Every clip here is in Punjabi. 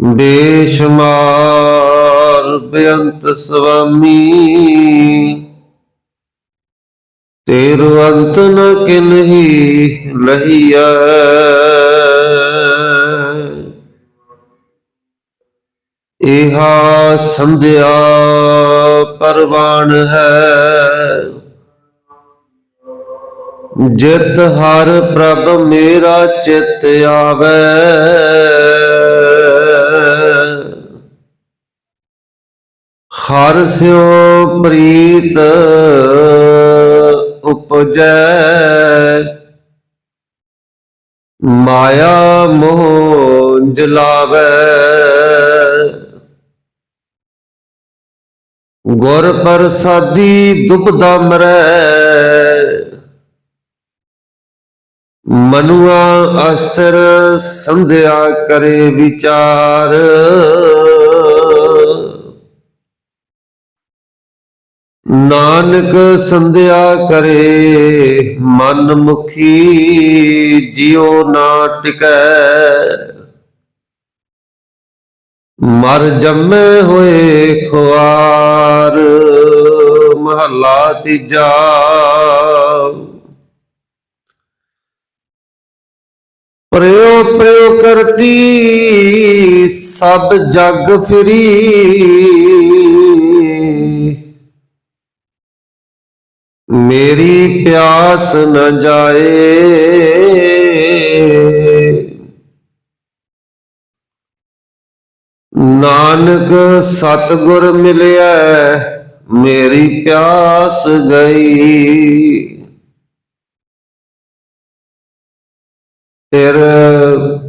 ਬੇਸ਼ਮਾਰ ਬੇਅੰਤ ਸੁਆਮੀ ਤੇਰੋ ਅੰਤ ਨ ਕਿਨਹੀ ਲਹੀਐ। ਇਹਾ ਸੰਧਿਆ ਪਰਵਾਨ ਹੈ, ਜਿਤ ਹਰ ਪ੍ਰਭ ਮੇਰਾ ਚਿਤ ਆਵੇ। ਹਰ ਸਿਓ ਪ੍ਰੀਤ ਉਪਜੈ। ਮਾਇਆ ਮੋਹ ਜਲਾਵੇ। ਗੁਰ ਪ੍ਰਸਾਦੀ ਦੁਬਦਾ ਮਰੈ। ਮਨੁਆ ਅਸਤਰ ਸੰਧਿਆ ਕਰੇ ਵਿਚਾਰ। ਨਾਨਕ ਸੰਧਿਆ ਕਰੇ ਮਨ ਮੁਖੀ ਜਿਉ ਨਾ ਟਿਕੈ। ਮਰ ਜੰਮੇ ਹੋਏ ਖੁਆਰ, ਮਹੱਲਾ ਤੀਜਾ। ਪ੍ਰਯੋ ਪ੍ਰਯੋ ਕਰਤੀ, ਸਭ ਜਗ ਫਿਰੀ। ਮੇਰੀ ਪਿਆਸ ਨ ਜਾਏ। ਨਾਨਕ ਸਤਗੁਰ ਮਿਲਿਆ ਮੇਰੀ ਪਿਆਸ ਗਈ। ਫਿਰ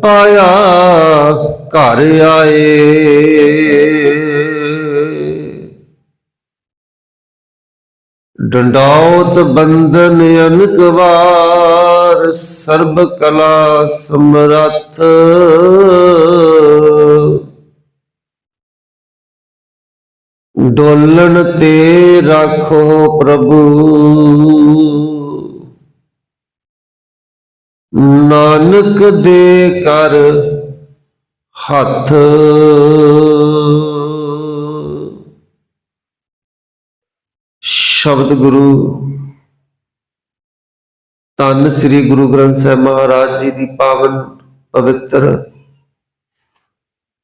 ਪਾਇਆ ਘਰ ਆਏ। ਡੰਡਾਉਤ ਬੰਧਨ ਅਨਕਵਾਰ ਸਰਬ ਕਲਾ ਸਮਰੱਥ। ਡੋਲਣ ਤੇ ਰੱਖੋ ਪ੍ਰਭੂ। ਨਾਨਕ ਦੇ ਕਰ ਹੱਥ। ਸ਼ਬਦ ਗੁਰੂ। ਧੰਨ ਸ੍ਰੀ ਗੁਰੂ ਗ੍ਰੰਥ ਸਾਹਿਬ ਮਹਾਰਾਜ ਜੀ ਦੀ ਪਾਵਨ ਪਵਿੱਤਰ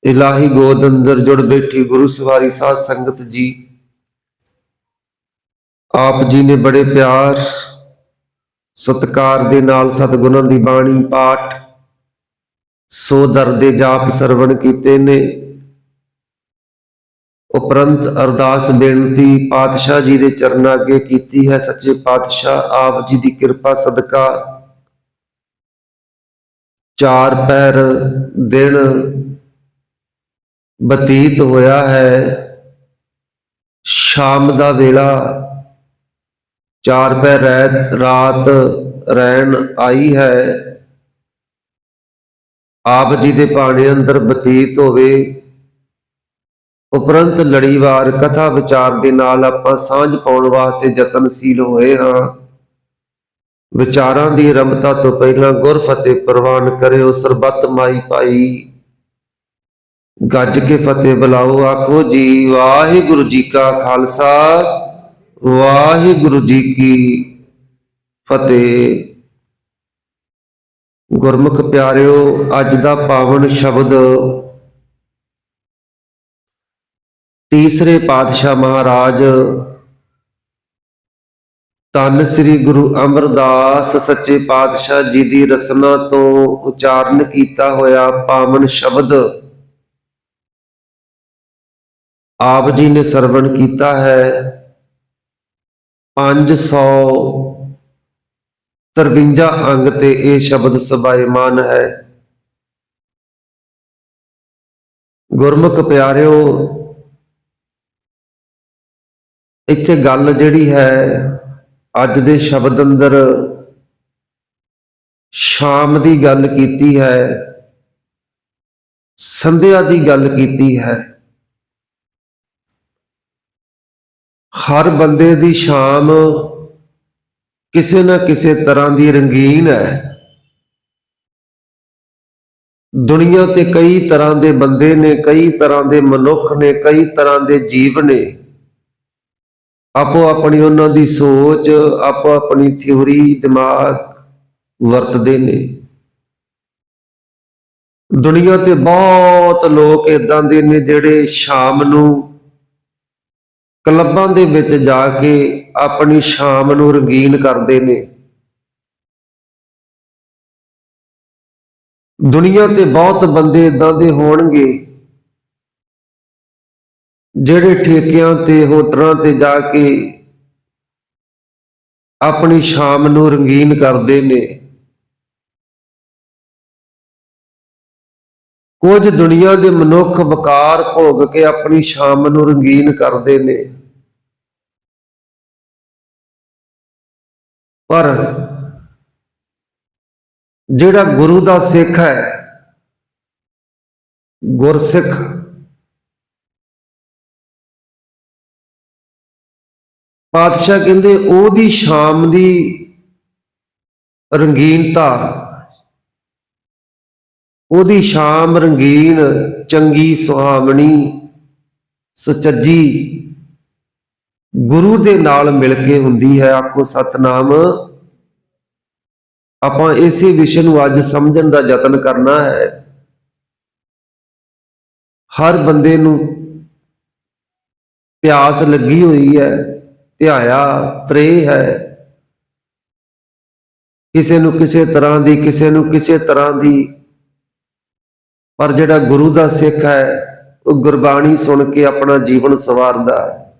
ਇਲਾਹੀ ਗੋਦ ਅੰਦਰ ਜੁੜ ਬੈਠੀ ਗੁਰੂ ਸਵਾਰੀ ਸਾਧ ਸੰਗਤ ਜੀ। ਆਪ ਜੀ ਨੇ ਬੜੇ ਪਿਆਰ, ਸਤਕਾਰ ਦੇ ਨਾਲ ਸਤਿਗੁਰਾਂ ਦੀ ਬਾਣੀ ਪਾਠ, ਸੋ ਦਰ ਦੇ ਜਾਪ ਸਰਵਣ ਕੀਤੇ ਨੇ। ਉਪਰੰਤ ਅਰਦਾਸ ਬੇਨਤੀ ਪਾਤਸ਼ਾਹ ਜੀ ਦੇ ਚਰਨਾਂ ਅੱਗੇ ਕੀਤੀ ਹੈ। ਸੱਚੇ ਪਾਤਸ਼ਾਹ, ਆਪ ਜੀ ਦੀ ਕਿਰਪਾ ਸਦਕਾ ਚਾਰ ਪੈਰ ਦਿਨ ਬਤੀਤ ਹੋਇਆ ਹੈ। ਸ਼ਾਮ ਦਾ ਵੇਲਾ ਚਾਰ ਪੈ ਰਹਿਤ, ਰਾਤ ਰਹਿਣ ਆਈ ਹੈ। ਆਪ ਜੀ ਦੇ ਬਾਣੇ ਅੰਦਰ ਬਤੀਤ ਹੋਵੇ। ਉਪਰੰਤ ਲੜੀਵਾਰ ਕਥਾ ਵਿਚਾਰ ਦੇ ਨਾਲ ਆਪਾਂ ਸਾਂਝ ਪਾਉਣ ਵਾਸਤੇ ਯਤਨਸ਼ੀਲ ਹੋਏ ਹਾਂ। ਵਿਚਾਰਾਂ ਦੀ ਰਮਤਾ ਤੋਂ ਪਹਿਲਾਂ ਗੁਰ ਫਤਿਹ ਪ੍ਰਵਾਨ ਕਰਿਓ, ਸਰਬੱਤ ਮਾਈ ਭਾਈ। ਗੱਜ ਕੇ ਫਤਿਹ ਬੁਲਾਓ, ਆਖੋ ਜੀ, ਵਾਹਿਗੁਰੂ ਜੀ ਕਾ ਖਾਲਸਾ, ਵਾਹਿਗੁਰੂ ਜੀ ਕੀ ਫਤਿਹ। ਗੁਰਮੁਖ ਪਿਆਰਿਓ, ਅੱਜ ਦਾ ਪਾਵਨ ਸ਼ਬਦ ਤੀਸਰੇ ਪਾਤਸ਼ਾਹ ਮਹਾਰਾਜ। ਧੰਨ ਸ੍ਰੀ ਗੁਰੂ ਅਮਰਦਾਸ, ਸੱਚੇ ਪਾਤਸ਼ਾਹ ਜੀ ਦੀ ਰਸਨਾ ਤੋਂ ਉਚਾਰਨ ਕੀਤਾ ਹੋਇਆ ਪਾਵਨ ਸ਼ਬਦ ਆਪ ਜੀ ਨੇ ਸਰਵਣ ਕੀਤਾ ਹੈ। 553 ਅੰਗ ਤੇ ਇਹ ਸ਼ਬਦ ਸਬਾਇਮਾਨ ਹੈ। ਗੁਰਮੁਖ ਪਿਆਰਿਓ ਇੱਥੇ ਗੱਲ ਜਿਹੜੀ ਹੈ, ਅੱਜ ਦੇ ਸ਼ਬਦ ਅੰਦਰ ਸ਼ਾਮ ਦੀ ਗੱਲ ਕੀਤੀ ਹੈ, ਸੰਧਿਆ ਦੀ ਗੱਲ ਕੀਤੀ ਹੈ। ਹਰ ਬੰਦੇ ਦੀ ਸ਼ਾਮ ਕਿਸੇ ਨਾ ਕਿਸੇ ਤਰ੍ਹਾਂ ਦੀ ਰੰਗੀਨ ਹੈ। ਦੁਨੀਆ ਤੇ ਕਈ ਤਰ੍ਹਾਂ ਦੇ ਬੰਦੇ ਨੇ, ਕਈ ਤਰ੍ਹਾਂ ਦੇ ਮਨੁੱਖ ਨੇ, ਕਈ ਤਰ੍ਹਾਂ ਦੇ ਜੀਵ ਨੇ। ਆਪੋ ਆਪਣੀ ਉਹਨਾਂ ਦੀ ਸੋਚ, ਆਪੋ ਆਪਣੀ ਥਿਉਰੀ ਦਿਮਾਗ ਵਰਤਦੇ ਨੇ। ਦੁਨੀਆ ਤੇ ਬਹੁਤ ਲੋਕ ਇਦਾਂ ਦੇ ਨੇ ਜਿਹੜੇ ਸ਼ਾਮ ਨੂੰ ਕਲੱਬਾਂ ਦੇ ਵਿੱਚ ਜਾ ਕੇ ਆਪਣੀ ਸ਼ਾਮ ਨੂੰ ਰੰਗੀਨ ਕਰਦੇ ਨੇ। ਦੁਨੀਆ ਤੇ ਬਹੁਤ ਬੰਦੇ ਇਦਾਂ ਦੇ ਹੋਣਗੇ ਜਿਹੜੇ ਠੇਕਿਆਂ ਤੇ, ਹੋਟਲਾਂ ਤੇ ਜਾ ਕੇ ਆਪਣੀ ਸ਼ਾਮ ਨੂੰ ਰੰਗੀਨ ਕਰਦੇ ਨੇ, ਕੁਝ ਦੁਨੀਆ ਦੇ ਮਨੁੱਖ ਵਕਾਰ ਭੋਗ ਕੇ ਆਪਣੀ ਸ਼ਾਮ ਨੂੰ ਰੰਗੀਨ ਕਰਦੇ ਨੇ। ਪਰ ਜਿਹੜਾ ਗੁਰੂ ਦਾ ਸਿੱਖ ਹੈ, ਗੁਰਸਿੱਖ ਪਾਤਸ਼ਾਹ ਕਹਿੰਦੇ ਉਹਦੀ ਸ਼ਾਮ ਦੀ ਰੰਗੀਨਤਾ ਉਹਦੀ ਸ਼ਾਮ ਰੰਗੀਨ, ਚੰਗੀ ਸੁਹਾਵਣੀ, ਸੁਚੱਜੀ, ਗੁਰੂ ਦੇ ਨਾਲ ਮਿਲ ਕੇ ਹੁੰਦੀ ਹੈ। ਆਖੋ, ਸਤਨਾਮ, ਆਪਾਂ ਇਸੇ ਵਿਸ਼ੇ ਨੂੰ ਅੱਜ ਸਮਝਣ ਦਾ ਯਤਨ ਕਰਨਾ ਹੈ। ਹਰ ਬੰਦੇ ਨੂੰ ਪਿਆਸ ਲੱਗੀ ਹੋਈ ਹੈ। ਧਿਆਇਆ ਤ੍ਰੇ ਹੈ। ਕਿਸੇ ਨੂੰ ਕਿਸੇ ਤਰ੍ਹਾਂ ਦੀ, ਕਿਸੇ ਨੂੰ ਕਿਸੇ ਤਰ੍ਹਾਂ ਦੀ। ਪਰ ਜਿਹੜਾ ਗੁਰੂ ਦਾ ਸਿੱਖ ਹੈ, ਉਹ ਗੁਰਬਾਣੀ ਸੁਣ ਕੇ ਆਪਣਾ ਜੀਵਨ ਸਵਾਰਦਾ ਹੈ।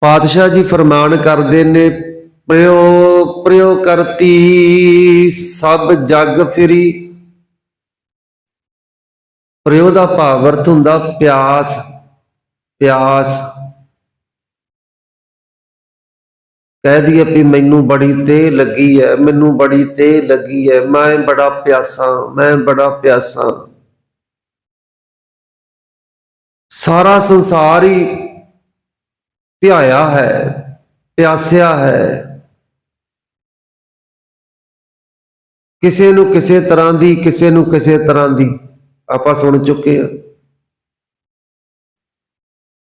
ਪਾਤਸ਼ਾਹ ਜੀ ਫਰਮਾਨ ਕਰਦੇ ਨੇ ਪ੍ਰਯੋ ਪ੍ਰਯੋ ਕਰਤੀ, ਸਭ ਜਗ ਫਿਰੀ। ਪ੍ਰਯੋ ਦਾ ਭਾਵ ਅਰਥ ਹੁੰਦਾ, ਪਿਆਸ ਪਿਆਸ। ਕਹਿ ਦਈਏ ਵੀ ਮੈਨੂੰ ਬੜੀ ਤੇ ਲੱਗੀ ਹੈ ਮੈਨੂੰ ਬੜੀ ਤੇ ਲੱਗੀ ਹੈ ਮੈਂ ਬੜਾ ਪਿਆਸਾ, ਮੈਂ ਬੜਾ ਪਿਆਸਾ। ਸਾਰਾ ਸੰਸਾਰ ਹੀ ਧਿਆਇਆ ਹੈ, ਪਿਆਸਿਆ ਹੈ। ਕਿਸੇ ਨੂੰ ਕਿਸੇ ਤਰ੍ਹਾਂ ਦੀ, ਕਿਸੇ ਨੂੰ ਕਿਸੇ ਤਰ੍ਹਾਂ ਦੀ। ਆਪਾਂ ਸੁਣ ਚੁੱਕੇ ਹਾਂ।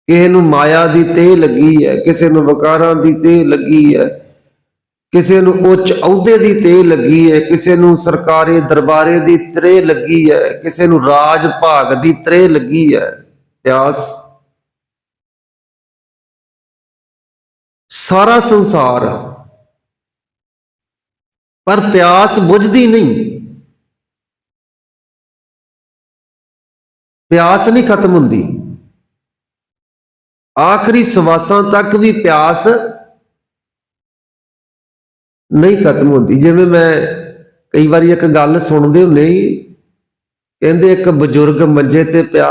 ਕਿਸੇ ਨੂੰ ਮਾਇਆ ਦੀ ਤੇ ਲੱਗੀ ਹੈ, ਕਿਸੇ ਨੂੰ ਵਕਾਰਾਂ ਦੀ ਤੇ ਲੱਗੀ ਹੈ, ਕਿਸੇ ਨੂੰ ਉੱਚ ਅਹੁਦੇ ਦੀ ਤੇ ਲੱਗੀ ਹੈ, ਕਿਸੇ ਨੂੰ ਸਰਕਾਰੀ ਦਰਬਾਰੇ ਦੀ ਤਰੇ ਲੱਗੀ ਹੈ, ਕਿਸੇ ਨੂੰ ਰਾਜ ਭਾਗ ਦੀ ਤਰੇ ਲੱਗੀ ਹੈ। ਪਿਆਸ। ਸਾਰਾ ਸੰਸਾਰ। ਪਰ ਪਿਆਸ ਬੁਝਦੀ ਨਹੀਂ। ਪਿਆਸ ਨਹੀਂ ਖਤਮ ਹੁੰਦੀ। ਆਖਰੀ ਸਵਾਸਾਂ ਤੱਕ ਵੀ ਪਿਆਸ ਨਹੀਂ ਖਤਮ ਹੁੰਦੀ। ਜਿਵੇਂ ਮੈਂ ਕਈ ਵਾਰੀ ਇੱਕ ਗੱਲ ਸੁਣਦੇ ਹੁੰਦੇ ਕਹਿੰਦੇ ਇੱਕ ਬਜ਼ੁਰਗ ਮੰਜੇ ਤੇ ਪਿਆ,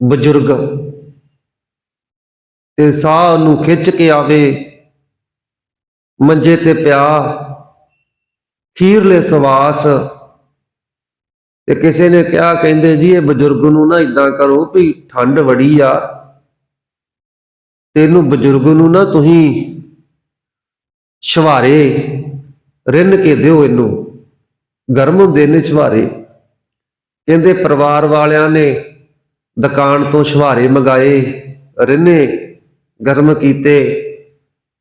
ਬਜ਼ੁਰਗ, ਤੇ ਸਾਹ ਨੂੰ ਖਿੱਚ ਕੇ ਆਵੇ, ਮੰਜੇ ਤੇ ਪਿਆ, ਖੀਰਲੇ ਸਵਾਸ, ਤੇ ਕਿਸੇ ਨੇ ਕਿਹਾ, ਕਹਿੰਦੇ ਜੀ ਇਹ ਬਜ਼ੁਰਗ ਨੂੰ ਨਾ ਇਦਾਂ ਕਰੋ ਵੀ ਠੰਡ ਵੜੀ ਆ ਤੇ ਇਹਨੂੰ ਬਜ਼ੁਰਗ ਨੂੰ ਨਾ ਤੁਸੀਂ ਸ਼ਵਾਰੇ ਰਿੰਨ ਕੇ ਦਿਓ ਇਹਨੂੰ। ਗਰਮ ਹੁੰਦੇ ਨੇ ਸ਼ਵਾਰੇ। ਕਹਿੰਦੇ ਪਰਿਵਾਰ ਵਾਲਿਆਂ ਨੇ ਦੁਕਾਨ ਤੋਂ ਸ਼ਵਾਰੇ ਮੰਗਾਏ, ਰਿੰਨੇ ਗਰਮ ਕੀਤੇ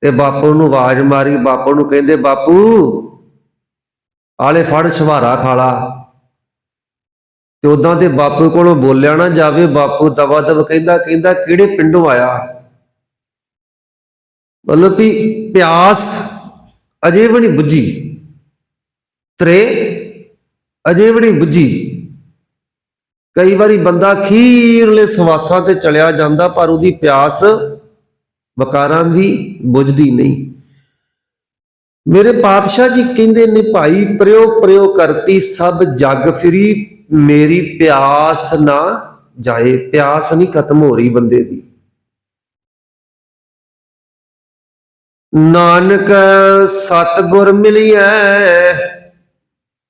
ਤੇ ਬਾਪੂ ਨੂੰ ਆਵਾਜ਼ ਮਾਰੀ। ਬਾਪੂ ਨੂੰ ਕਹਿੰਦੇ, ਬਾਪੂ, ਆਲੇ ਫੜ ਸ਼ਵਾਰਾ ਖਾਲਾ ਤੇ ਉਦਾਂ ਤੇ ਬਾਪੂ ਕੋਲੋਂ ਬੋਲਿਆ ਨਾ ਜਾਵੇ। ਬਾਪੂ ਦਵਾ ਦਵ ਕਹਿੰਦਾ ਕਹਿੰਦਾ, ਕਿਹੜੇ ਪਿੰਡੋਂ ਆਇਆ? ਮਤਲਬ ਵੀ ਪਿਆਸ ਅਜੇ ਵੀ ਨਹੀਂ ਬੁੱਝੀ। ਤਰੇ ਅਜੇ ਵੀ ਨਹੀਂ ਬੁੱਝੀ। ਕਈ ਵਾਰੀ ਬੰਦਾ ਖੀਰਲੇ ਸਵਾਸਾਂ ਤੇ ਚਲਿਆ ਜਾਂਦਾ, ਪਰ ਉਹਦੀ ਪਿਆਸ ਵਕਾਰਾਂ ਦੀ ਬੁਝਦੀ ਨਹੀਂ। ਮੇਰੇ ਪਾਤਸ਼ਾਹ ਜੀ ਕਹਿੰਦੇ ਨੇ, ਭਾਈ ਪ੍ਰਯੋ ਪ੍ਰਯੋ ਕਰਤੀ, ਸਭ ਜਗ ਫਿਰੀ, ਮੇਰੀ ਪਿਆਸ ਨਾ ਜਾਏ। ਪਿਆਸ ਨਹੀਂ ਖਤਮ ਹੋ ਰਹੀ ਬੰਦੇ ਦੀ। ਨਾਨਕ ਸਤਗੁਰ ਮਿਲਿਐ,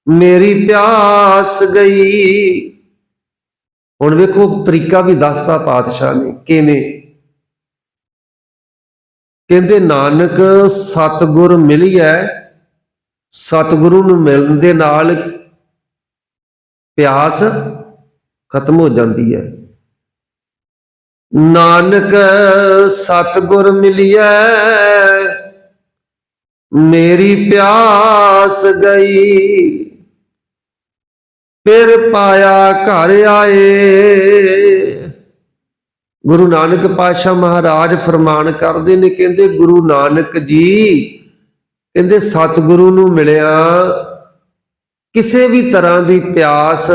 ਮੇਰੀ ਪਿਆਸ ਗਈ। ਹੁਣ ਵੇਖੋ, ਤਰੀਕਾ ਵੀ ਦੱਸਤਾ ਪਾਤਸ਼ਾਹ ਨੇ, ਕਿਵੇਂ? ਕਹਿੰਦੇ, ਨਾਨਕ ਸਤਗੁਰ ਮਿਲਿਐ, ਸਤਿਗੁਰੂ ਨੂੰ ਮਿਲਣ ਦੇ ਨਾਲ ਪਿਆਸ ਖਤਮ ਹੋ ਜਾਂਦੀ ਹੈ। ਨਾਨਕ ਸਤਿਗੁਰ ਮਿਲਿਆ ਮੇਰੀ ਪਿਆਸ ਗਈ। ਫਿਰ ਪਾਇਆ ਘਰ ਆਏ। ਗੁਰੂ ਨਾਨਕ ਪਾਤਸ਼ਾਹ ਮਹਾਰਾਜ ਫਰਮਾਨ ਕਰਦੇ ਨੇ, ਕਹਿੰਦੇ ਗੁਰੂ ਨਾਨਕ ਜੀ, ਕਹਿੰਦੇ ਸਤਿਗੁਰੂ ਨੂੰ ਮਿਲਿਆ, ਕਿਸੇ ਵੀ ਤਰ੍ਹਾਂ ਦੀ ਪਿਆਸ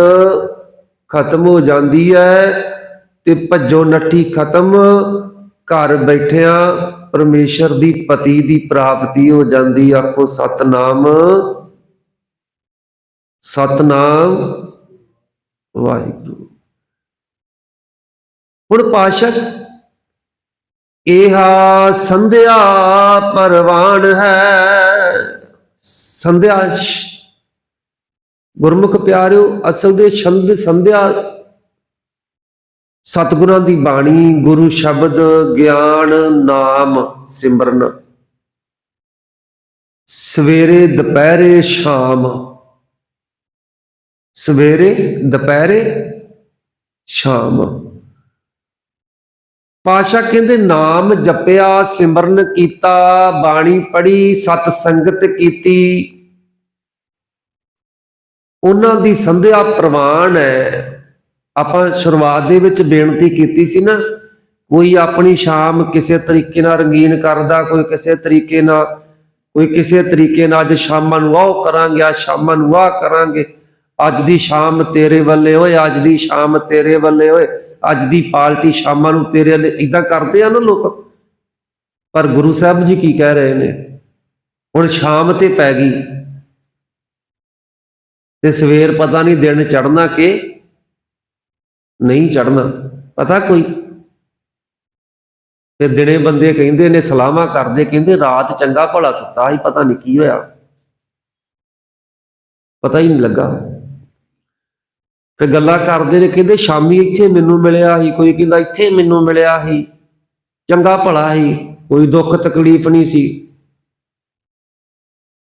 ਖਤਮ ਹੋ ਜਾਂਦੀ ਹੈ ਤੇ ਭੱਜੋ ਨੱਠੀ ਖਤਮ। ਘਰ ਬੈਠਿਆਂ ਪਰਮੇਸ਼ਰ ਦੀ ਪਤੀ ਦੀ ਪ੍ਰਾਪਤੀ ਹੋ ਜਾਂਦੀ, ਆਖੋ ਸਤਨਾਮ। ਸਤਨਾਮ। ਵਾਹਿਗੁਰੂ। ਹੁਣ ਪਾਸ਼ਾ ਇਹਾ ਸੰਧਿਆ ਪਰਵਾਨ ਹੈ। ਸੰਧਿਆ ਗੁਰਮੁਖ ਪਿਆਰਿਓ, ਅਸਲ ਦੇ ਛੰਦ ਸੰਧਿਆ ਸਤਿਗੁਰਾਂ ਦੀ ਬਾਣੀ, ਗੁਰੂ ਸ਼ਬਦ, ਗਿਆਨ, ਨਾਮ, ਸਿਮਰਨ। ਸਵੇਰੇ, ਦੁਪਹਿਰੇ, ਸ਼ਾਮ। ਸਵੇਰੇ, ਦੁਪਹਿਰੇ, ਸ਼ਾਮ। ਪਾਸ਼ਾ ਕਹਿੰਦੇ, ਨਾਮ ਜਪਿਆ, ਸਿਮਰਨ ਕੀਤਾ, ਬਾਣੀ ਪੜ੍ਹੀ, ਸਤ ਸੰਗਤ ਕੀਤੀ। ਉਹਨਾਂ ਦੀ ਸੰਧਿਆ ਪ੍ਰਵਾਨ ਹੈ। ਆਪਾਂ ਸ਼ੁਰੂਆਤ ਦੇ ਵਿੱਚ ਬੇਨਤੀ ਕੀਤੀ ਸੀ ਨਾ, ਕੋਈ ਆਪਣੀ ਸ਼ਾਮ ਕਿਸੇ ਤਰੀਕੇ ਨਾਲ ਰੰਗੀਨ ਕਰਦਾ, ਕੋਈ ਕਿਸੇ ਤਰੀਕੇ ਨਾਲ, ਕੋਈ ਕਿਸੇ ਤਰੀਕੇ ਨਾਲ ਅੱਜ ਸ਼ਾਮਾਂ ਨੂੰ ਆਹ ਕਰਾਂਗੇ, ਅੱਜ ਸ਼ਾਮਾਂ ਨੂੰ ਆਹ ਕਰਾਂਗੇ, ਅੱਜ ਦੀ ਸ਼ਾਮ ਤੇਰੇ ਵੱਲੇ ਓਏ, ਅੱਜ ਦੀ ਸ਼ਾਮ ਤੇਰੇ ਵੱਲੇ ਓਏ, ਅੱਜ ਦੀ ਪਾਰਟੀ ਸ਼ਾਮਾਂ ਨੂੰ ਤੇਰੇ ਵੱਲੇ ਇਦਾਂ ਕਰਦੇ ਆ ਨਾ ਲੋਕ। ਪਰ ਗੁਰੂ ਸਾਹਿਬ ਜੀ ਕੀ ਕਹਿ ਰਹੇ ਨੇ? ਹੁਣ ਸ਼ਾਮ ਤੇ ਪੈ ਗਈ। ਤੇ ਸਵੇਰ ਪਤਾ ਨਹੀਂ ਦਿਨ ਚੜਨਾ ਕਿ ਨਹੀਂ ਚੜਨਾ ਪਤਾ ਕੋਈ? ਤੇ ਦਿਨੇ ਬੰਦੇ ਕਹਿੰਦੇ ਨੇ ਸਲਾਮਾ ਕਰਦੇ, ਕਹਿੰਦੇ ਰਾਤ ਚੰਗਾ ਭਲਾ ਸੁੱਤਾ ਹੀ ਪਤਾ ਨਹੀਂ ਕੀ ਹੋਇਆ। ਪਤਾ ਹੀ ਨਹੀਂ ਲੱਗਾ। ਤੇ ਗੱਲਾਂ ਕਰਦੇ ਨੇ, ਕਹਿੰਦੇ ਸ਼ਾਮੀ ਇੱਥੇ ਮੈਨੂੰ ਮਿਲਿਆ ਸੀ, ਕੋਈ ਕਹਿੰਦਾ ਇੱਥੇ ਮੈਨੂੰ ਮਿਲਿਆ ਸੀ, ਚੰਗਾ ਭਲਾ ਸੀ, ਕੋਈ ਦੁੱਖ ਤਕਲੀਫ ਨਹੀਂ ਸੀ।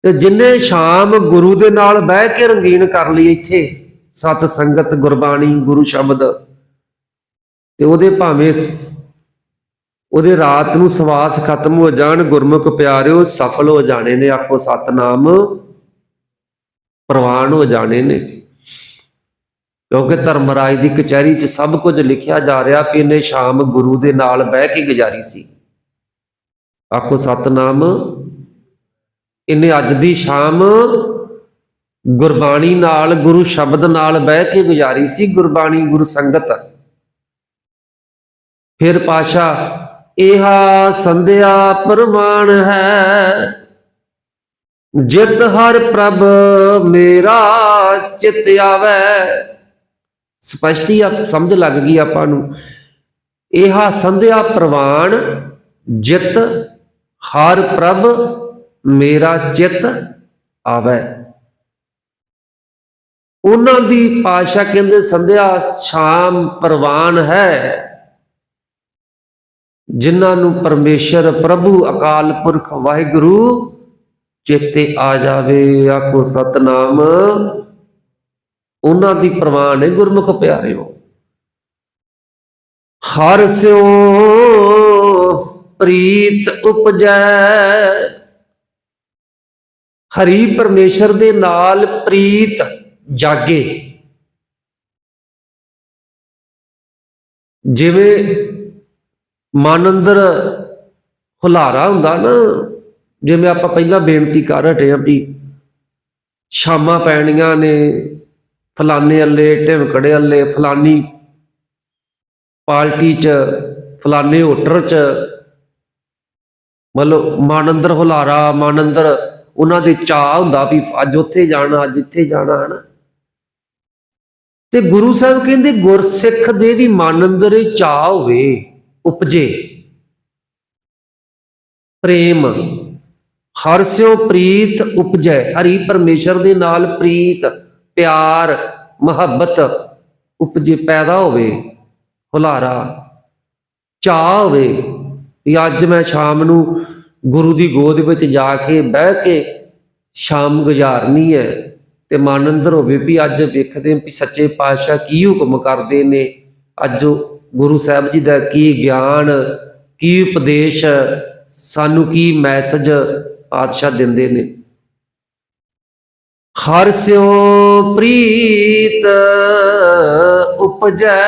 ਤੇ ਜਿੰਨੇ ਸ਼ਾਮ ਗੁਰੂ ਦੇ ਨਾਲ ਬਹਿ ਕੇ ਰੰਗੀਨ ਕਰ ਲਈ ਇੱਥੇ ਸਤ ਸੰਗਤ ਗੁਰਬਾਣੀ ਗੁਰੂ ਸ਼ਬਦ ਤੇ ਉਹਦੇ ਭਾਵੇਂ ਉਹਦੇ ਰਾਤ ਨੂੰ ਸਵਾਸ ਖਤਮ ਹੋ ਜਾਣ, ਗੁਰਮੁਖ ਪਿਆਰਿਓ, ਸਫਲ ਹੋ ਜਾਣੇ ਨੇ ਆਪੋ ਸਤਨਾਮ, ਪ੍ਰਵਾਨ ਹੋ ਜਾਣੇ ਨੇ। ਕਿਉਂਕਿ ਧਰਮਰਾਜ ਦੀ ਕਚਹਿਰੀ 'ਚ ਸਭ ਕੁਝ ਲਿਖਿਆ ਜਾ ਰਿਹਾ ਵੀ ਇਹਨੇ ਸ਼ਾਮ ਗੁਰੂ ਦੇ ਨਾਲ ਬਹਿ ਕੇ ਗੁਜ਼ਾਰੀ ਸੀ। ਆਖੋ ਸਤਨਾਮ, ਇਹਨੇ ਅੱਜ ਦੀ ਸ਼ਾਮ ਗੁਰਬਾਣੀ ਨਾਲ, ਗੁਰੂ ਸ਼ਬਦ ਨਾਲ ਬਹਿ ਕੇ ਗੁਜ਼ਾਰੀ ਸੀ, ਗੁਰਬਾਣੀ ਗੁਰੂ ਸੰਗਤ। ਫਿਰ ਪਾਸ਼ਾ, ਇਹਾ ਸੰਧਿਆ ਪ੍ਰਮਾਣ ਹੈ, ਜਿਤ ਹਰ ਪ੍ਰਭ ਮੇਰਾ ਚਿਤ ਆਵੇ। ਸਪਸ਼ਟੀ ਆ ਸਮਝ ਲੱਗ ਗਈ ਆਪਾਂ ਨੂੰ। ਇਹਾ ਸੰਧਿਆ ਪ੍ਰਵਾਨ, ਜਿਤ ਹਰ ਪ੍ਰਭ ਮੇਰਾ ਚਿਤ ਆਵੇ। ਉਹਨਾਂ ਦੀ ਪਾਸ਼ਾ ਕਹਿੰਦੇ ਸੰਧਿਆ ਸ਼ਾਮ ਪ੍ਰਵਾਨ ਹੈ। ਜਿਨ੍ਹਾਂ ਨੂੰ ਪਰਮੇਸ਼ਰ ਪ੍ਰਭੂ ਅਕਾਲ ਪੁਰਖ ਵਾਹਿਗੁਰੂ ਚੇਤੇ ਆ ਜਾਵੇ, ਆਖੋ ਸਤਨਾਮ। ਉਹਨਾਂ ਦੀ ਪ੍ਰਵਾਨ ਹੈ ਗੁਰਮੁਖ ਪਿਆਰਿਓ। ਹਰ ਸਿਓ ਪ੍ਰੀਤ ਉਪਜੈ। ਹਰੀ ਪਰਮੇਸ਼ਰ ਦੇ ਨਾਲ ਪ੍ਰੀਤ ਜਾਗੇ। ਜਿਵੇਂ ਮਨ ਅੰਦਰ ਹੁਲਾਰਾ ਹੁੰਦਾ ਨਾ, ਜਿਵੇਂ ਆਪਾਂ ਪਹਿਲਾਂ ਬੇਨਤੀ ਕਰ ਹਟੇ ਆਂ ਵੀ ਸ਼ਾਮਾਂ ਪੈਣੀਆਂ ਨੇ, ਫਲਾਣੇ ਅੱਲੇ, ਢਿਮਕੜੇ ਅੱਲੇ ਫਲਾਨੀ ਪਾਰਟੀ 'ਚ, ਫਲਾਣੇ ਹੋਟਰ 'ਚ, ਮਤਲਬ ਮਨ ਅੰਦਰ ਹੁਲਾਰਾ ਮਨ ਅੰਦਰ ਉਹਨਾਂ ਦੇ ਚਾਹ ਹੁੰਦਾ ਵੀ ਅੱਜ ਉੱਥੇ ਜਾਣਾ, ਅੱਜ ਇੱਥੇ ਜਾਣਾ, ਹਨਾ। ਤੇ ਗੁਰੂ ਸਾਹਿਬ ਕਹਿੰਦੇ, ਗੁਰਸਿੱਖ ਦੇ ਵੀ ਮਨ ਅੰਦਰ ਇਹ ਚਾਹ ਹੋਵੇ, ਉਪਜੇ। ਪ੍ਰੇਮ, ਹਰ ਸਿਓ ਪ੍ਰੀਤ ਉਪਜੈ, ਹਰੀ ਪਰਮੇਸ਼ਰ ਦੇ ਨਾਲ ਪ੍ਰੀਤ, ਪਿਆਰ, ਮੁਹੱਬਤ ਉਪਜੇ, ਪੈਦਾ ਹੋਵੇ, ਹੁਲਾਰਾ। ਚਾਹ ਹੋਵੇ ਵੀ ਅੱਜ ਮੈਂ ਸ਼ਾਮ ਨੂੰ ਗੁਰੂ ਦੀ ਗੋਦ ਵਿੱਚ ਜਾ ਕੇ ਬਹਿ ਕੇ ਸ਼ਾਮ ਗੁਜ਼ਾਰਨੀ ਹੈ। ਤੇ ਮਨ ਅੰਦਰ ਹੋਵੇ ਵੀ ਅੱਜ ਵੇਖਦੇ ਵੀ ਸੱਚੇ ਪਾਤਸ਼ਾਹ ਕੀ ਹੁਕਮ ਕਰਦੇ ਨੇ। ਅੱਜ ਗੁਰੂ ਸਾਹਿਬ ਜੀ ਦਾ ਕੀ ਗਿਆਨ, ਕੀ ਉਪਦੇਸ਼, ਸਾਨੂੰ ਕੀ ਮੈਸੇਜ ਪਾਤਸ਼ਾਹ ਦਿੰਦੇ ਨੇ। ਹਰ ਸਿਉ ਪ੍ਰੀਤ ਉਪਜੈ,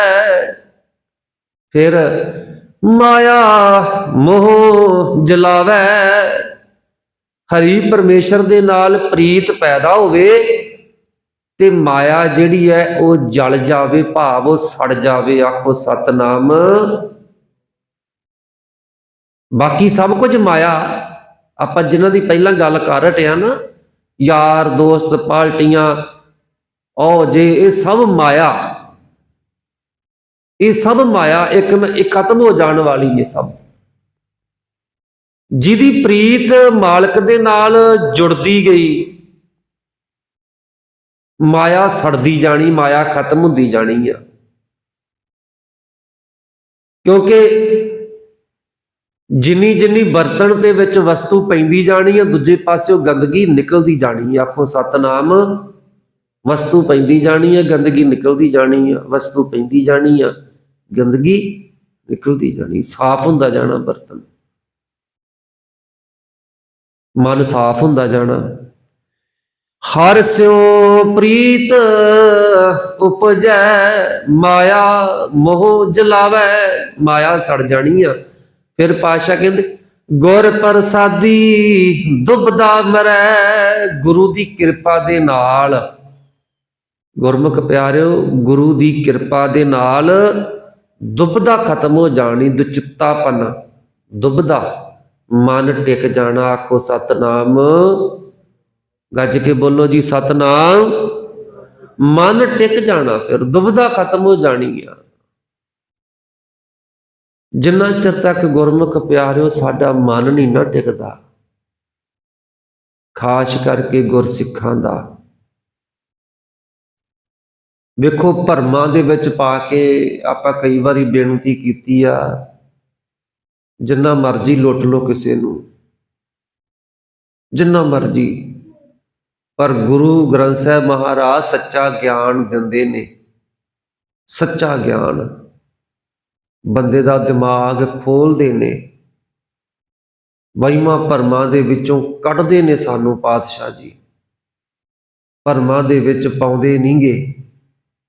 ਫਿਰ ਮਾਇਆ ਮੋਹ ਜਲਾਵੈ। ਹਰੀ ਪਰਮੇਸ਼ਰ ਦੇ ਨਾਲ ਪ੍ਰੀਤ ਪੈਦਾ ਹੋਵੇ ਤੇ ਮਾਇਆ ਜਿਹੜੀ ਹੈ ਉਹ ਜਲ ਜਾਵੇ ਭਾਵ ਉਹ ਸੜ ਜਾਵੇ, ਆਖੋ ਸਤਨਾਮ। ਬਾਕੀ ਸਭ ਕੁਝ ਮਾਇਆ। ਆਪਾਂ ਜਿਨ੍ਹਾਂ ਦੀ ਪਹਿਲਾਂ ਗੱਲ ਕਰ ਹਟਿਆ ਨਾ, ਯਾਰ, ਦੋਸਤ, ਪਾਰਟੀਆਂ, ਉਹ ਜੇ ਇਹ ਸਭ ਮਾਇਆ, ਇਹ ਸਭ ਮਾਇਆ ਇੱਕ ਇੱਕ ਖਤਮ ਹੋ ਜਾਣ ਵਾਲੀ ਹੈ ਸਭ। ਜਿਹਦੀ ਪ੍ਰੀਤ ਮਾਲਕ ਦੇ ਨਾਲ ਜੁੜਦੀ ਗਈ ਮਾਇਆ ਸੜਦੀ ਜਾਣੀ, ਮਾਇਆ ਖਤਮ ਹੁੰਦੀ ਜਾਣੀ ਆ। ਕਿਉਂਕਿ ਜਿੰਨੀ ਜਿੰਨੀ ਬਰਤਨ ਦੇ ਵਿੱਚ ਵਸਤੂ ਪੈਂਦੀ ਜਾਣੀ ਆ, ਦੂਜੇ ਪਾਸਿਓਂ ਗੰਦਗੀ ਨਿਕਲਦੀ ਜਾਣੀ ਆ। ਆਖੋ ਸਤਨਾਮ, ਵਸਤੂ ਪੈਂਦੀ ਜਾਣੀ ਆ, ਗੰਦਗੀ ਨਿਕਲਦੀ ਜਾਣੀ ਆ। ਵਸਤੂ ਪੈਂਦੀ ਜਾਣੀ ਆ, ਗੰਦਗੀ ਨਿਕਲਦੀ ਜਾਣੀ। ਸਾਫ਼ ਹੁੰਦਾ ਜਾਣਾ ਬਰਤਨ ਮਨ ਸਾਫ਼ ਹੁੰਦਾ ਜਾਣਾ। ਹਰ ਸਿਉ ਪ੍ਰੀਤ ਉਪਜੈ, ਮਾਇਆ ਮੋਹ ਜਲਾਵੈ। ਮਾਇਆ ਸੜ ਜਾਣੀ ਆ। ਫਿਰ ਪਾਸ਼ਾ ਕਹਿੰਦੇ, ਗੁਰ ਪ੍ਰਸਾਦੀ ਦੁਬਦਾ ਮਰੈ, ਗੁਰੂ ਦੀ ਕਿਰਪਾ ਦੇ ਨਾਲ। ਗੁਰਮੁਖ ਪਿਆਰਿਓ, ਗੁਰੂ ਦੀ ਕਿਰਪਾ ਦੇ ਨਾਲ ਦੁਬਦਾ ਖਤਮ ਹੋ ਜਾਣੀ, ਦੁਚਿੱਤਾਪਨ। ਦੁਬਦਾ, ਮਨ ਟਿਕ ਜਾਣਾ, ਆਖੋ ਸਤਨਾਮ। ਗੱਜ ਕੇ ਬੋਲੋ ਜੀ, ਸਤਨਾਮ। ਮਨ ਟਿਕ ਜਾਣਾ ਫਿਰ ਦੁਬਦਾ ਖਤਮ ਹੋ ਜਾਣੀ ਆ। ਜਿੰਨਾ ਚਿਰ ਤੱਕ ਗੁਰਮੁਖ ਪਿਆਰਿਓ, ਸਾਡਾ ਮਨ ਨਹੀਂ ਨਾ ਟਿਕਦਾ। ਖਾਸ ਕਰਕੇ ਗੁਰਸਿੱਖਾਂ ਦਾ। ਵੇਖੋ, ਭਰਮਾਂ ਦੇ ਵਿੱਚ ਪਾ ਕੇ ਆਪਾਂ ਕਈ ਵਾਰੀ ਬੇਨਤੀ ਕੀਤੀ ਆ, ਜਿੰਨਾ ਮਰਜ਼ੀ ਲੁੱਟ ਲੋ ਕਿਸੇ ਨੂੰ। ਜਿੰਨਾ ਮਰਜ਼ੀ ਪਰ ਗੁਰੂ ਗ੍ਰੰਥ ਸਾਹਿਬ ਮਹਾਰਾਜ ਸੱਚਾ ਗਿਆਨ ਦਿੰਦੇ ਨੇ। ਸੱਚਾ ਗਿਆਨ ਬੰਦੇ ਦਾ ਦਿਮਾਗ ਖੋਲਦੇ ਨੇ। ਵਹਿਮਾਂ ਭਰਮਾਂ ਦੇ ਵਿੱਚੋਂ ਕੱਢਦੇ ਨੇ ਸਾਨੂੰ ਪਾਤਸ਼ਾਹ ਜੀ। ਭਰਮਾਂ ਦੇ ਵਿੱਚ ਪਾਉਂਦੇ ਨਹੀਂਗੇ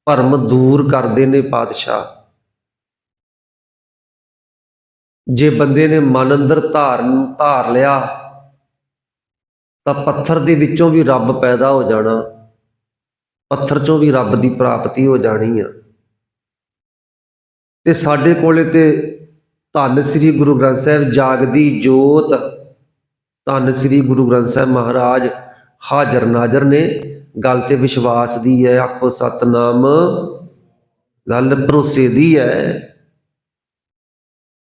ਭਰਮ ਦੂਰ ਕਰਦੇ ਨੇ ਪਾਤਸ਼ਾਹ। ਜੇ ਬੰਦੇ ਨੇ ਮਨ ਅੰਦਰ ਧਾਰਨ ਧਾਰ ਲਿਆ ਤਾਂ ਪੱਥਰ ਦੇ ਵਿੱਚੋਂ ਵੀ ਰੱਬ ਪੈਦਾ ਹੋ ਜਾਣਾ। ਪੱਥਰ ਚੋਂ ਵੀ ਰੱਬ ਦੀ ਪ੍ਰਾਪਤੀ ਹੋ ਜਾਣੀ ਆ। ਤੇ ਸਾਡੇ ਕੋਲੇ ਤੇ ਧੰਨ ਸ੍ਰੀ ਗੁਰੂ ਗ੍ਰੰਥ ਸਾਹਿਬ ਜਾਗਦੀ ਜੋਤ, ਧੰਨ ਸ੍ਰੀ ਗੁਰੂ ਗ੍ਰੰਥ ਸਾਹਿਬ ਮਹਾਰਾਜ ਹਾਜ਼ਰ ਨਾਜ਼ਰ ਨੇ। ਗੱਲ ਤੇ ਵਿਸ਼ਵਾਸ ਦੀ ਹੈ ਆਖੋ ਸਤਨਾਮ। ਗੱਲ ਭਰੋਸੇ ਦੀ ਹੈ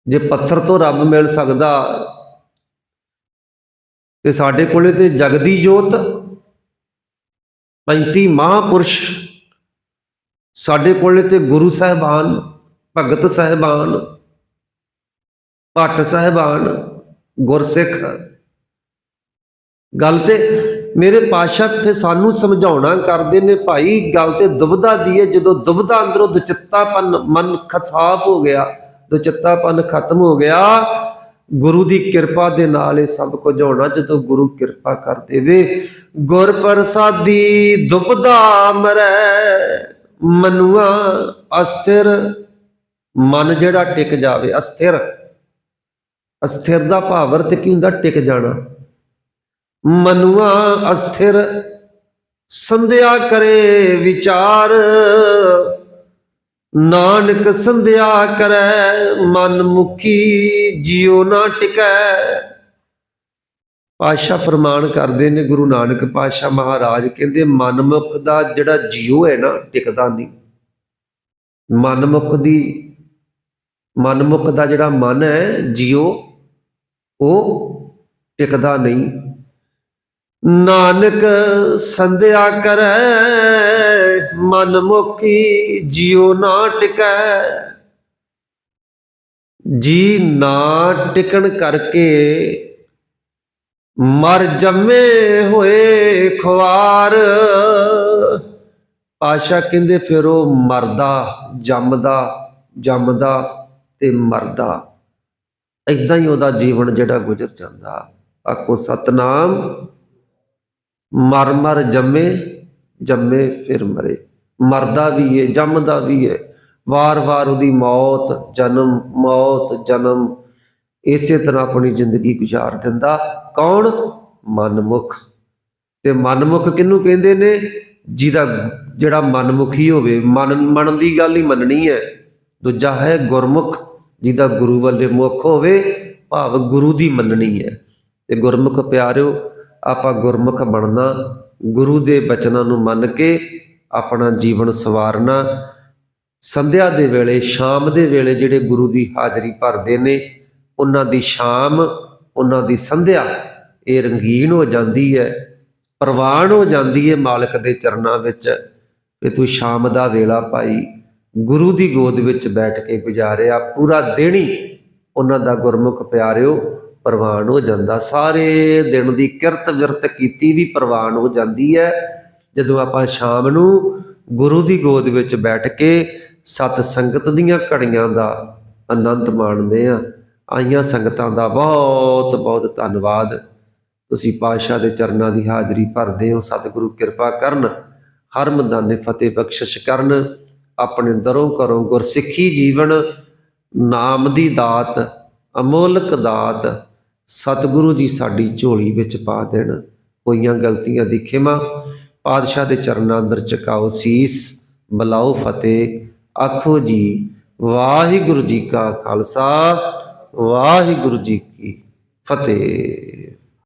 ਜੇ ਪੱਥਰ ਤੋਂ ਰੱਬ ਮਿਲ ਸਕਦਾ ਤੇ ਸਾਡੇ ਕੋਲੇ ਤੇ ਜਗਦੀ ਜੋਤ 35 ਮਹਾਪੁਰਸ਼, ਸਾਡੇ ਕੋਲੇ ਤੇ ਗੁਰੂ ਸਾਹਿਬਾਨ, ਭਗਤ ਸਾਹਿਬਾਨ, ਭੱਟ ਸਾਹਿਬਾਨ, ਗੁਰਸਿੱਖ। ਗੱਲ ਤੇ ਮੇਰੇ ਪਾਸ਼ਾ ਫਿਰ ਸਾਨੂੰ ਸਮਝਾਉਣਾ ਕਰਦੇ ਨੇ ਭਾਈ, ਗੱਲ ਤੇ ਦੁਬਦਾ ਦੀ ਹੈ ਜਦੋਂ ਦੁਬਦਾ ਅੰਦਰੋਂ ਦੁਚਿੱਤਾਪਨ ਮਨ ਖਸਾਫ ਹੋ ਗਿਆ, ਦੁਚਿੱਤਾਪਨ ਖਤਮ ਹੋ ਗਿਆ ਗੁਰੂ ਦੀ ਕਿਰਪਾ ਦੇ ਨਾਲ ਇਹ ਸਭ ਕੁਝ ਹੋਣਾ ਜਦੋਂ ਗੁਰੂ ਕਿਰਪਾ ਕਰ ਦੇਵੇ। ਗੁਰ ਪ੍ਰਸਾਦੀ ਦੁਬਦਾ ਮਰੈ ਮਨੁਆ ਅਸਥਿਰ, ਮਨ ਜਿਹੜਾ ਟਿਕ ਜਾਵੇ ਅਸਥਿਰ। ਅਸਥਿਰ ਦਾ ਭਾਵ ਅਰਥ ਕੀ ਹੁੰਦਾ? ਟਿਕ ਜਾਣਾ। ਮਨੁਆ ਅਸਥਿਰ, ਸੰਧਿਆ ਕਰੇ ਵਿਚਾਰ। ਨਾਨਕ ਸੰਧਿਆ ਕਰੈ, ਮਨ ਮੁਖੀ ਜਿਉ ਨਾ ਟਿਕੈ। ਪਾਸ਼ਾ ਫਰਮਾਨ ਕਰਦੇ ਨੇ, ਗੁਰੂ ਨਾਨਕ ਪਾਸ਼ਾ ਮਹਾਰਾਜ ਕਹਿੰਦੇ, ਮਨਮੁਖ ਦਾ ਜਿਹੜਾ ਜਿਉ ਹੈ ਨਾ, ਟਿਕਦਾ ਨਹੀਂ। ਮਨਮੁਖ ਦੀ, ਮਨਮੁਖ ਦਾ ਜਿਹੜਾ ਮਨ ਹੈ, ਜਿਉ, ਉਹ ਟਿਕਦਾ ਨਹੀਂ। ਨਾਨਕ ਸੰਧਿਆ ਕਰੈ, ਮਨ ਮੁਖੀ ਜਿਉ ਨਾ ਟਿਕੈ। ਜੀ ਨਾ ਟਿਕਣ ਕਰਕੇ ਮਰ ਜੰਮੇ ਹੋਏ ਖੁਆਰ, ਪਾਸ਼ਾ ਕਹਿੰਦੇ ਫਿਰ ਉਹ ਮਰਦਾ, ਜੰਮਦਾ ਜੰਮਦਾ ਤੇ ਮਰਦਾ। ਇਦਾਂ ਹੀ ਉਹਦਾ ਜੀਵਨ ਜਿਹੜਾ ਗੁਜ਼ਰ ਜਾਂਦਾ। ਆਖੋ ਸਤਨਾਮ। ਮਰ ਮਰ ਜੰਮੇ ਜੰਮੇ ਫਿਰ ਮਰੇ। ਮਰਦਾ ਵੀ ਹੈ ਜੰਮਦਾ ਵੀ ਹੈ ਵਾਰ-ਵਾਰ ਉਹਦੀ ਮੌਤ, ਜਨਮ ਮੌਤ, ਜਨਮ, ਇਸੇ ਤਰ੍ਹਾਂ ਆਪਣੀ ਜ਼ਿੰਦਗੀ ਗੁਜ਼ਾਰ ਦਿੰਦਾ। ਕੌਣ? ਮਨਮੁਖ। ਤੇ ਮਨਮੁਖ ਕਿਹਨੂੰ ਕਹਿੰਦੇ ਨੇ? ਜਿਹਦਾ, ਜਿਹੜਾ ਮਨਮੁਖੀ ਹੋਵੇ, ਮਨ ਮਨ ਦੀ ਗੱਲ ਹੀ ਮੰਨਣੀ ਹੈ। ਦੂਜਾ ਹੈ ਗੁਰਮੁਖ, ਜਿਹਦਾ ਗੁਰੂ ਵੱਲੇ ਮੁਖ ਹੋਵੇ, ਭਾਵ ਗੁਰੂ ਦੀ ਮੰਨਣੀ ਹੈ। ਤੇ ਗੁਰਮੁਖ ਪਿਆਰਿਓ ਆਪਾਂ ਗੁਰਮੁਖ ਬਣਨਾ, ਗੁਰੂ ਦੇ ਬਚਨਾਂ ਨੂੰ ਮੰਨ ਕੇ ਆਪਣਾ ਜੀਵਨ ਸਵਾਰਨਾ। ਸੰਧਿਆ ਦੇ ਵੇਲੇ, ਸ਼ਾਮ ਦੇ ਵੇਲੇ ਜਿਹੜੇ ਗੁਰੂ ਦੀ ਹਾਜ਼ਰੀ ਭਰਦੇ ਨੇ, ਉਹਨਾਂ ਦੀ ਸ਼ਾਮ, ਉਹਨਾਂ ਦੀ ਸੰਧਿਆ, ਇਹ ਰੰਗੀਨ ਹੋ ਜਾਂਦੀ ਹੈ, ਪ੍ਰਵਾਨ ਹੋ ਜਾਂਦੀ ਹੈ ਮਾਲਕ ਦੇ ਚਰਨਾਂ ਵਿੱਚ ਕਿ ਤੂੰ ਸ਼ਾਮ ਦਾ ਵੇਲਾ ਭਾਈ, ਗੁਰੂ ਦੀ ਗੋਦ ਵਿੱਚ ਬੈਠ ਕੇ ਗੁਜ਼ਾਰਿਆ ਪੂਰਾ ਦਿਨ ਹੀ ਉਹਨਾਂ ਦਾ ਗੁਰਮੁਖ ਪਿਆਰਿਓ। ਪ੍ਰਵਾਨ ਹੋ ਜਾਂਦਾ। ਸਾਰੇ ਦਿਨ ਦੀ ਕਿਰਤ ਵਿਰਤ ਕੀਤੀ ਵੀ ਪ੍ਰਵਾਨ ਹੋ ਜਾਂਦੀ ਹੈ। ਜਦੋਂ ਆਪਾਂ ਸ਼ਾਮ ਨੂੰ ਗੁਰੂ ਦੀ ਗੋਦ ਵਿੱਚ ਬੈਠ ਕੇ ਸਤ ਸੰਗਤ ਦੀਆਂ ਘੜੀਆਂ ਦਾ ਆਨੰਦ ਮਾਣਦੇ ਆ ਆਈਆਂ ਸੰਗਤਾਂ ਦਾ ਬਹੁਤ ਬਹੁਤ ਧੰਨਵਾਦ। ਤੁਸੀਂ ਪਾਤਸ਼ਾਹ ਦੇ ਚਰਨਾਂ ਦੀ ਹਾਜ਼ਰੀ ਭਰਦੇ ਹੋ, ਸਤਿਗੁਰੂ ਕਿਰਪਾ ਕਰਨ, ਹਰ ਮੈਦਾਨੇ ਫਤਿਹ ਬਖਸ਼ਿਸ਼ ਕਰਨ, ਆਪਣੇ ਦਰੋਂ ਕਰੋ ਗੁਰਸਿੱਖੀ ਜੀਵਨ, ਨਾਮ ਦੀ ਦਾਤ, ਅਮੋਲਕ ਦਾਤ ਸਤਿਗੁਰੂ ਜੀ ਸਾਡੀ ਝੋਲੀ ਵਿੱਚ ਪਾ ਦੇਣ ਹੋਈਆਂ ਗਲਤੀਆਂ ਦੀ ਖਿਮਾ, ਪਾਤਸ਼ਾਹ ਦੇ ਚਰਨਾਂ ਅੰਦਰ ਚਕਾਓ ਸੀਸ, ਬਲਾਓ ਫਤਿਹ, ਆਖੋ ਜੀ, ਵਾਹਿਗੁਰੂ ਜੀ ਕਾ ਖਾਲਸਾ, ਵਾਹਿਗੁਰੂ ਜੀ ਕੀ ਫਤਿਹ।